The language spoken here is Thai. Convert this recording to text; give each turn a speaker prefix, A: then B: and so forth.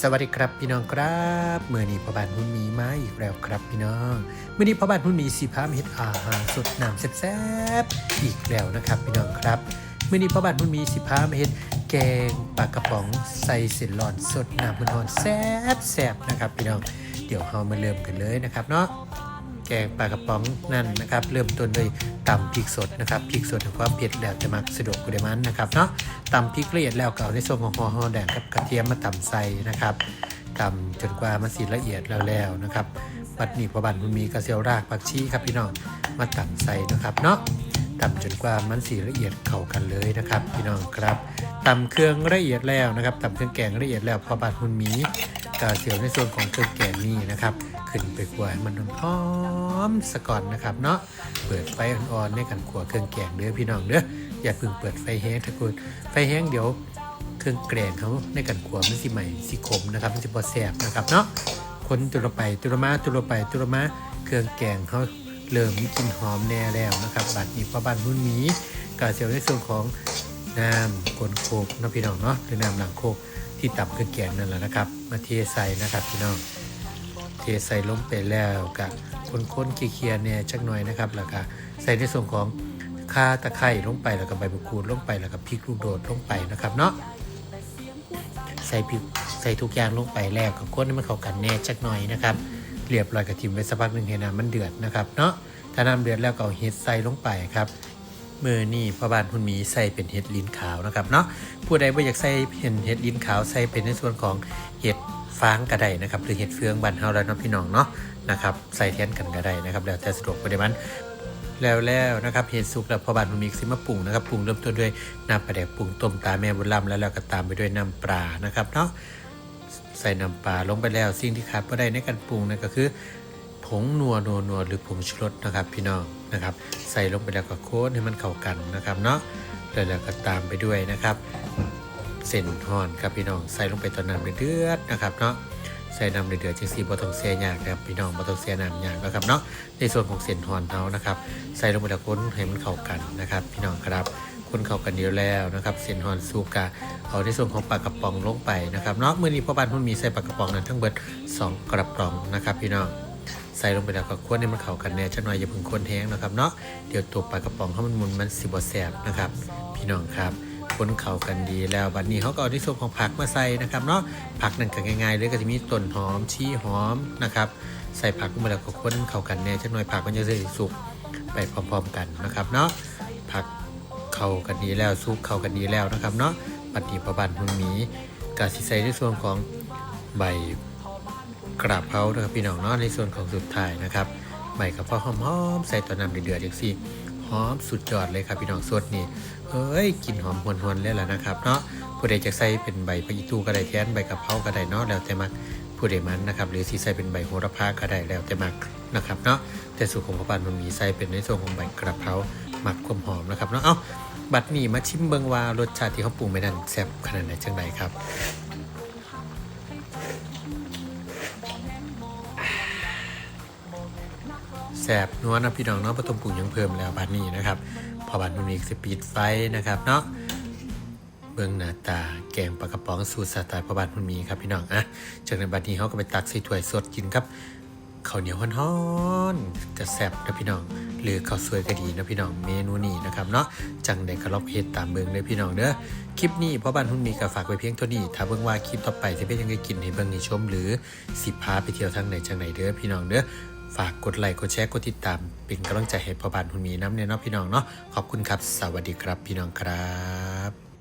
A: สวัสดีครับพี่น้องครับเมื่อนี้พบานหุ่นมีมาอีกแล้วครับพี่น้องเมื่อนี้พบานหุ่นมีสีพามเฮ็ดอาหารสดน้ำแซ่บๆอีกแล้วนะครับพี่น้องครับเมื่อนี้พบานหุ่นมีสีพามเฮ็ดแกงปลากระป๋องใส่เส้นหลอนสดน้ำมันหอนแซ่บแซ่บๆนะครับพี่น้องเดี๋ยวเรามาเริ่มกันเลยนะครับเนาะ แกงปลากระป๋องนั่นนะครับ เริ่มต้นด้วยตำพริกสดนะครับพริกสดในความเผ็ดแล้วจะมักสะดวกกุเดมันนะครับเนาะตำพริกละเอียดแล้วก็เอาในส่วนของหอหอแดงกับกระเทียมมาตำใส่นะครับตำจนกว่ามันสีละเอียดแล้วแล้วนะครับบัดนี้พอบันมันมีกระเซียวรากผักชีครับพี่น้องมาตำใส่นะครับเนาะตำจนกว่ามันสีละเอียดเข้ากันเลยนะครับ พี่น้องครับตำเครื่องละเอียดแล้วนะครับตำเครื่องแกงละเอียดแล้วพอบันมันมี กระเซียวในส่วนของเครื่องแกงนี่นะครับ ขึ้นไปขัวให้มันหอมสะก่อนนะครับเนาะเปิดไฟอ่อนๆในกันขัวเครื่องแกงเด้อพี่น้องเด้ออย่าเพิ่งเปิดไฟแห้งถ้าคุณไฟแห้งเดี๋ยวเครื่องแกงเขาในกันขัวมันสิใหม่สิขมนะครับมันสิบ่แสบนะครับเนาะคนตุละไปตุลมาตุละไปตุลมาเครื่องแกงเขาเริ่มมีกลิ่นหอมแน่แล้วนะครับบัดนี้พอบ้านรุ่นนี้กาเสียวในส่วนของน้ำกลนโคกนาะพี่น้องเนาะหรือน้ำหลังโคก ที่ตับเครื่องแกงนั่นแหละนะครับ มาเทใส่นะครับพี่น้อง เทใส่ลงไปแล้วกับคนๆเคียๆเนี่ยจักหน่อยนะครับแล้วก็ใส่ในส่วนของข่าตะไคร้ลงไปแล้วก็ใบมะกรูดลงไปแล้วก็พริกลูกโดดลงไปนะครับเนาะใส่พริกใส่ทุกอย่างลงไปแล้วก็คนให้มันเข้ากันแน่จักหน่อยนะครับเรียบร้อยกับทิมไว้สักพักหนึ่งให้น้ำมันเดือดนะครับเนาะถ้าน้ำเดือดแล้วก็เอาเห็ดใส่ลงไปครับ มือนี่พ่อบ้านคุณหมีใส่เป็นเห็ดลิ้นขาวนะครับเนาะผู้ใดไม่อยากใส่เป็นเห็ดลิ้นขาวใส่เป็นในส่วนของเห็ดฟางกระไดนะครับหรือเห็ดเฟืองบันเฮาแล้วเนาะพี่น้องเนาะนะครับใส่แทนกันกระไดนะครับแล้วแต่สะดวกปริมาณแล้วแล้วนะครับเห็ดสุกแล้วพอบานมันมีซิมาปรุงนะครับปรุงเริ่มต้นด้วยน้ำปลาแดกปรุงต้มตาแม่บุญลำแล้วเราก็ตามไปด้วยน้ำปลานะครับเนาะใส่น้ำปลาลงไปแล้วสิ่งที่ขาดไม่ได้ในการปรุงนั่นก็คือ ผงนัวนัวนัวหรือผงชูรสนะครับพี่น้องนะครับ ใส่ลงไปแล้วก็โค้ดให้มันเข้ากันนะครับเนาะแล้วก็ตามไปด้วยนะครับเส้นห่อนครับพี่น้องใส่ลงไปตอนน้ำเดือดนะครับเนาะใส่น้ำเดือดจังสีบอต้องเสียยากนะครับพี่น้องบอต้องเสียน้ำยากนะครับเนาะในส่วนของเส้นห่อนเท้านะครับ ใส่ลงไปแล้วค้นให้มันเข้ากันนะครับ พี่น้องครับคนเข้ากันเดียวแล้วนะครับเส้นหอนสูกะเอาในส่วนของปลากระป๋องลงไปนะครับเนาะเมื่อนี้พ่อบ้านพุ่นมีใส่ปลากระป๋องนั้นทั้งเบิดสองกระป๋องนะครับพี่น้อง ใส่ลงไปแล้วก็คั่วให้มันเข้ากันแน่จักหน่อยอย่าเพิ่งคนแห้งนะครับเนาะเดี๋ยวตัวปลากระป๋องเขามันมุนมันสิบแสบนะครับ พี่น้องครับคนเข้ากันดีแล้วบัดนี้เขาก็เอาในส่วนของผักมาใส่นะครับเนาะผักนั่นก็ง่ายๆเลยก็จะมีต้นหอมชี้หอมนะครับใส่ผักลงมาแล้วก็คนเข้ากันแน่จักหน่อยผักมันจะสุกไปพร้อมๆกันนะครับเนาะผักเข้ากันดีแล้วสุกเข้ากันดีแล้วนะครับเนาะบัดนี้ประบันหุ่นหมีกาสิใส่ในส่วนของใบ กระเพรานะครับพี่น้องเนาะในส่วนของสุดท้ายนะครับใบกระเพราหอมๆใส่ตอนน้ำเดือดๆอย่างสี่หอมสุดยอดเลยครับพี่น้องสดนี่เฮ้ยกลิ่นหอมหวนๆเลยล่ะนะครับเนาะผู้ใดจะใส่เป็นใบพะอีตูก็ได้แทนใบกะเพราก็ได้เนาะแล้วแต่มักผู้ใดมันนะครับหรือสีใส่เป็นใบโหระพาก็ได้แล้วแต่มักนะครับเนาะแต่สูตรของพ่อปานมันมีใส่เป็นในส่วนของใบกระเพราหมักความหอมนะครับเนาะเอ้าบัดนี้มาชิมเบิงว่ารสชาติที่เขาปรุงไปนั้นแซ่บขนาดไหนจังไดครับ แสบนัวนะพี่น้องเนาะประตูปรุงยังเพิ่มแล้วบัดนี้นะครับ พอบัดมันมีสปีดไฟนะครับเนาะเบื้องหน้าตาแกงปลากระป๋องสูตรสไตล์พอบัดมันมีครับพี่น้องอะจากนั้นบัดนี้เขาก็ไปตักใส่ถ้วยสดกินครับข้าวเหนียวฮ้อนๆจะแซ่บนะพี่น้อง หรือข้าวสวยก็ดีนะพี่น้องเมนูนี้นะครับเนาะจังได้กระลอกเฮ็ดตามเบิ่งเลยพี่น้องเด้อคลิปนี้พ่อบ้านหุ่นมีก็ฝากไว้เพียงเท่านี้ถ้าเบิ่งว่าคลิปต่อไปจะเป็นยังไงกินให้เบิ่งให้ชม หรือสิพาไปเที่ยวทางไหนจังไหนเด้อพี่น้องเด้อ ฝากกดไลค์กดแชร์กดติดตาม เป็นกำลังใจให้พ่อบ้านคุณมีน้ำเนี่ยเนาะพี่น้องเนาะขอบคุณครับ สวัสดีครับพี่น้องครับ